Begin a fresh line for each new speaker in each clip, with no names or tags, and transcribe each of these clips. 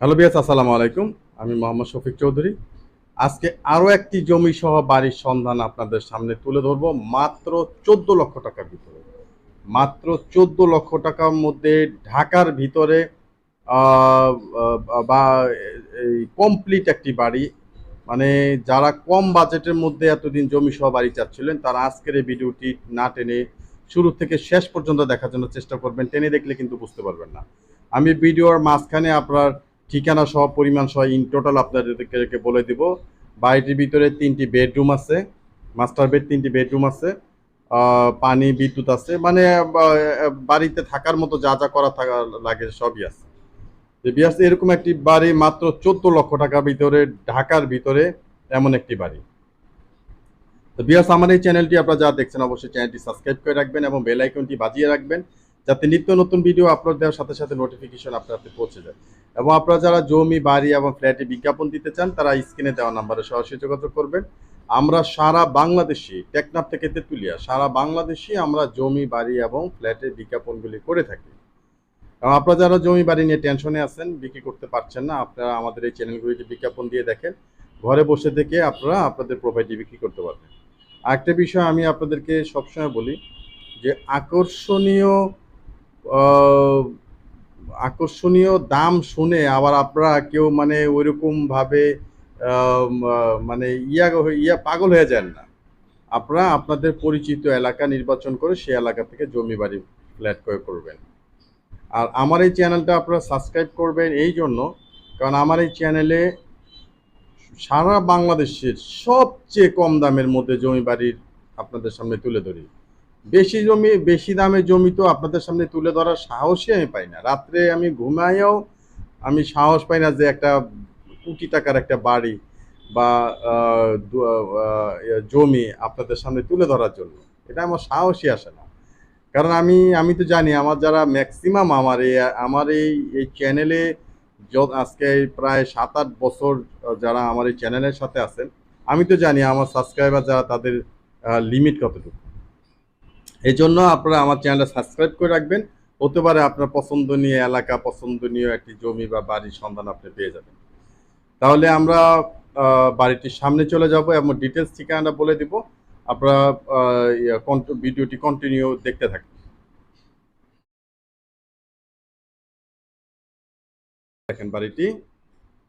Hello বিয়াস, আসসালামু আলাইকুম। আমি মোহাম্মদ শফিক চৌধুরী। আজকে আরও একটি জমি সহ বাড়ির সন্ধান আপনাদের সামনে তুলে ধরবো, মাত্র চোদ্দ লক্ষ টাকার ভিতরে। মাত্র চোদ্দ লক্ষ টাকার মধ্যে ঢাকার ভিতরে বা কমপ্লিট একটি বাড়ি। মানে যারা কম বাজেটের মধ্যে এতদিন জমি সহ বাড়ি চাচ্ছিলেন, তারা আজকের এই ভিডিওটি না টেনে শুরু থেকে শেষ পর্যন্ত দেখার জন্য চেষ্টা করবেন। টেনে দেখলে কিন্তু বুঝতে পারবেন না। আমি ভিডিওর মাঝখানে আপনার ঠিকানা সহ পরিমাণ সহ ইন টোটাল আপনাদেরকে বলে দিব। বাড়িটির ভিতরে তিনটি বেডরুম আছে মাস্টার বেড তিনটি বেডরুম আছে পানি, বিদ্যুৎ আছে মানে বাড়িতে থাকার মতো যা যা করা থাকা লাগে সবই আছে। বিয়াস এরকম একটি বাড়ি মাত্র চোদ্দ লক্ষ টাকার ভিতরে, ঢাকার ভিতরে এমন একটি বাড়ি। তো বিয়াস আমার এই চ্যানেলটি আপনারা যা দেখছেন, অবশ্যই চ্যানেলটি সাবস্ক্রাইব করে রাখবেন এবং বেল আইকনটি বাজিয়ে রাখবেন। যাতে নিত্য নতুন ভিডিও আপলোড দেওয়ার সাথে সাথে নোটিফিকেশন আপনার হাতে পৌঁছে যায়। এবং আপনারা যারা জমি, বাড়ি এবং ফ্ল্যাটে বিজ্ঞাপন দিতে চান, তারা স্ক্রিনে দেওয়া নাম্বারে সরাসরি যোগাযোগ করবেন। আমরা সারা বাংলাদেশি, টেকনাফ থেকে তেঁতুলিয়া, সারা বাংলাদেশি আমরা জমি, বাড়ি এবং ফ্ল্যাটের বিজ্ঞাপনগুলি করে থাকি। এবং আপনারা যারা জমি, বাড়ি নিয়ে টেনশনে আছেন, বিক্রি করতে পারছেন না, আপনারা আমাদের এই চ্যানেলগুলিতে বিজ্ঞাপন দিয়ে দেখেন। ঘরে বসে থেকে আপনারা আপনাদের প্রোভাইডটি বিক্রি করতে পারবেন। আরেকটা বিষয় আমি আপনাদেরকে সবসময় বলি যে আকর্ষণীয় আকর্ষণীয় দাম শুনে আবার আপনারা কেউ মানে ওইরকম ভাবে মানে ইয়া ইয়া পাগল হয়ে যান না। আপনারা আপনাদের পরিচিত এলাকা নির্বাচন করে সেই এলাকা থেকে জমি বাড়ি ফ্ল্যাট ক্রয় করবেন। আর আমার এই চ্যানেলটা আপনারা সাবস্ক্রাইব করবেন এই জন্য, কারণ আমার এই চ্যানেলে সারা বাংলাদেশের সবচেয়ে কম দামের মধ্যে জমি বাড়ির আপনাদের সামনে তুলে ধরি। বেশি জমি, বেশি দামে জমি তো আপনাদের সামনে তুলে ধরার সাহসই আমি পাই না। রাত্রে আমি ঘুমাইও আমি সাহস পাই না যে একটা কোটি টাকার একটা বাড়ি বা জমি আপনাদের সামনে তুলে ধরার জন্য। এটা আমার সাহসই আসে না। কারণ আমি আমি তো জানি আমার যারা ম্যাক্সিমাম আমার এই আমার এই এই চ্যানেলে আজকে প্রায় সাত আট বছর যারা আমার এই চ্যানেলের সাথে আছেন, আমি তো জানি আমার সাবস্ক্রাইবার যারা তাদের লিমিট কতটুকু। এই জন্য আপনারা আমার চ্যানেলটা সাবস্ক্রাইব করে রাখবেন। হতে পারে আপনার পছন্দনীয় এলাকা পছন্দনীয় একটি জমি বা বাড়ির সন্ধান আপনি পেয়ে যাবেন। তাহলে আমরা বাড়িটির সামনে চলে যাব এবং ডিটেলস ঠিকানাটা বলে দিব। আপনারা ভিডিওটি কন্টিনিউ দেখতে থাকবেন দেখেন বাড়িটি।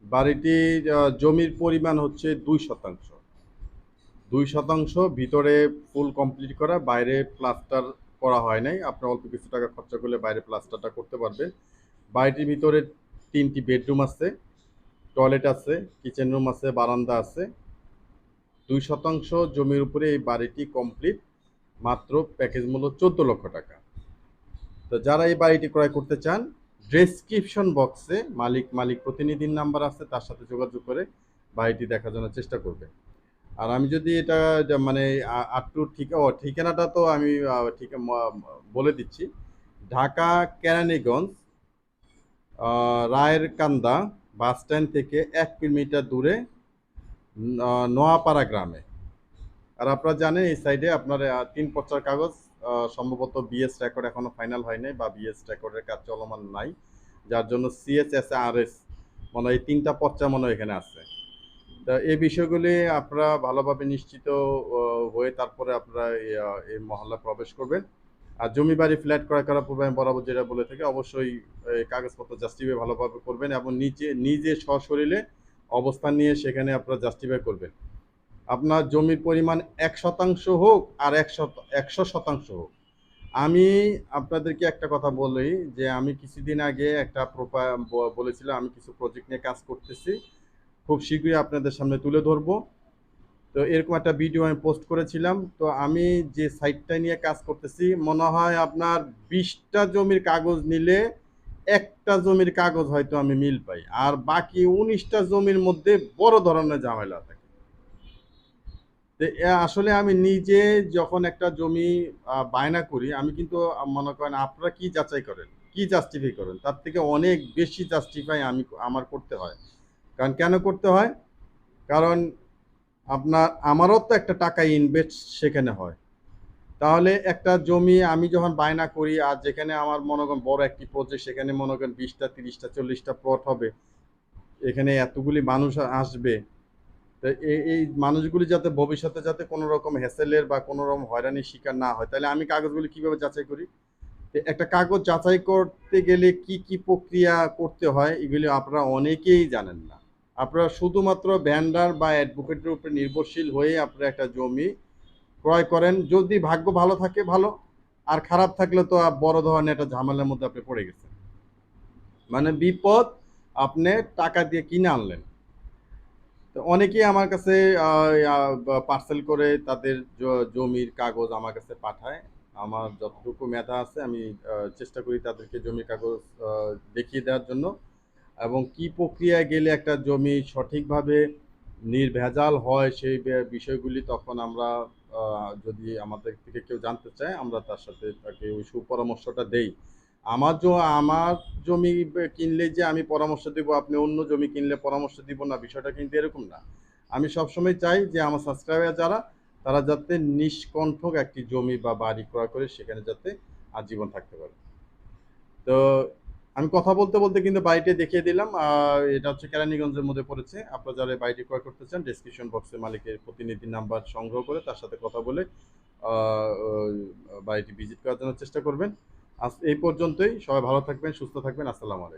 বাড়িটি আহ, জমির পরিমাণ হচ্ছে দুই শতাংশ। দুই শতাংশ ভিতরে ফুল কমপ্লিট করা, বাইরে প্লাস্টার করা হয় নাই। আপনার অল্প কিছু টাকা খরচা করলে বাইরে প্লাস্টারটা করতে পারবেন বাড়িটির ভিতরে তিনটি বেডরুম আছে টয়লেট আছে কিচেন রুম আছে, বারান্দা আছে। দুই শতাংশ জমির উপরে এই বাড়িটি কমপ্লিট মাত্র প্যাকেজ মূল্য চোদ্দ লক্ষ টাকা। তো যারা এই বাড়িটি ক্রয় করতে চান ডেসক্রিপশন বক্সে মালিক মালিক প্রতিনিধির নাম্বার আছে, তার সাথে যোগাযোগ করে বাড়িটি দেখার জন্য চেষ্টা করবেন। আর আমি যদি এটা মানে আটটু ঠিক, ও ঠিকানাটা তো আমি ঠিক বলে দিচ্ছি। ঢাকা কেরানীগঞ্জ রায়ের কান্দা বাস স্ট্যান্ড থেকে এক কিলোমিটার দূরে নোয়াপাড়া গ্রামে। আর আপনারা জানেন, এই সাইডে আপনার তিন পচার কাগজ সম্ভবত বিএস রেকর্ড এখনও ফাইনাল হয়নি বা বিএস রেকর্ডের কাজ চলমান নাই। যার জন্য সিএস এস আর এস মনে হয় তিনটা পর্চা মনে হয় এখানে আছে। তা এই বিষয়গুলি আপনারা ভালোভাবে নিশ্চিত হয়ে তারপরে আপনারা এই, মহল্লা প্রবেশ করবেন। আর জমি বাড়ি ফ্ল্যাট ক্রয় করার পূর্বে আমি বরাবর যেটা বলে থাকি অবশ্যই কাগজপত্র জাস্টিফাই ভালোভাবে করবেন এবং নিজে নিজে সশরীরে অবস্থান নিয়ে সেখানে আপনারা জাস্টিফাই করবেন। আপনার জমির পরিমাণ এক শতাংশ হোক আর এক শত একশো শতাংশ হোক। আমি আপনাদেরকে একটা কথা বলি যে আমি কিছুদিন আগে একটা প্রোপা বলেছিলাম আমি কিছু প্রজেক্ট নিয়ে কাজ করতেছি। খুব শীঘ্রই আপনাদের সামনে তুলে ধরবো। তো এরকম একটা ভিডিও আমি পোস্ট করেছিলাম। তো আমি যে সাইটটা নিয়ে কাজ করতেছি, মনে হয় আপনার বিশটা জমির কাগজ নিলে একটা জমির কাগজ হয়তো আমি মিল পাই, আর বাকি উনিশটা জমির মধ্যে বড় ধরনের ঝামেলা থাকে। আসলে আমি নিজে যখন একটা জমি বায়না করি, আমি কিন্তু মনে করেন আপনারা কি যাচাই করেন, কি জাস্টিফাই করেন, তার থেকে অনেক বেশি জাস্টিফাই আমি আমার করতে হয়। কারণ কেন করতে হয়? কারণ আপনার, আমারও তো একটা টাকা ইনভেস্ট সেখানে হয়। তাহলে একটা জমি আমি যখন বায়না করি, আর যেখানে আমার মনে করেন বড় একটি প্রজেক্ট সেখানে মনে করেন বিশটা, তিরিশটা, চল্লিশটা প্লট হবে, এখানে এতগুলি মানুষ আসবে, তো এই এই মানুষগুলি যাতে ভবিষ্যতে যাতে কোনো রকম হ্যাসেলের বা কোনো রকম হয়রানির শিকার না হয়, তাহলে আমি কাগজগুলি কীভাবে যাচাই করি? একটা কাগজ যাচাই করতে গেলে কি কি প্রক্রিয়া করতে হয়, এগুলি আপনারা অনেকেই জানেন না। আপনারা শুধুমাত্র ভ্যান্ডার বা অ্যাডভোকেটের উপরে নির্ভরশীল হয়ে আপনারা একটা জমি ক্রয় করেন। যদি ভাগ্য ভালো থাকে, ভালো। আর খারাপ থাকলে তো বড় ধরনের একটা ঝামেলার মধ্যে আপনি পড়ে গেছেন। মানে বিপদ আপনি টাকা দিয়ে কিনে আনলেন। তো অনেকেই আমার কাছে পার্সেল করে তাদের জমির কাগজ আমার কাছে পাঠায়। আমার যতটুকু মেধা আছে, আমি চেষ্টা করি তাদেরকে জমির কাগজ দেখিয়ে দেওয়ার জন্য। এবং কি প্রক্রিয়ায় গেলে একটা জমি সঠিকভাবে নির্ভেজাল হয় সেই বিষয়গুলি তখন আমরা যদি আমাদের থেকে কেউ জানতে চায়, আমরা তার সাথে তাকে ওই সুপরামর্শটা দেই। আমার আমার জমি কিনলে যে আমি পরামর্শ দিব, আপনি অন্য জমি কিনলে পরামর্শ দিব না, বিষয়টা কিন্তু এরকম না। আমি সবসময় চাই যে আমার সাবস্ক্রাইবার যারা, তারা যাতে নিষ্কণ্ঠক একটি জমি বা বাড়ি ক্রয় করে, সেখানে যাতে আজীবন থাকতে পারে। তো আমি কথা বলতে বলতে কিন্তু বাড়িটি দেখিয়ে দিলাম। এটা হচ্ছে কেরানীগঞ্জের মধ্যে পড়েছে। আপনারা যারা বাড়িটি ক্রয় করতে চান ডিসক্রিপশন বক্সে মালিকের প্রতিনিধি নাম্বার সংগ্রহ করে তার সাথে কথা বলে বাড়িটি ভিজিট করার জন্য চেষ্টা করবেন। আজ এই পর্যন্তই। সবাই ভালো থাকবেন, সুস্থ থাকবেন। আসসালাম আলাইকুম।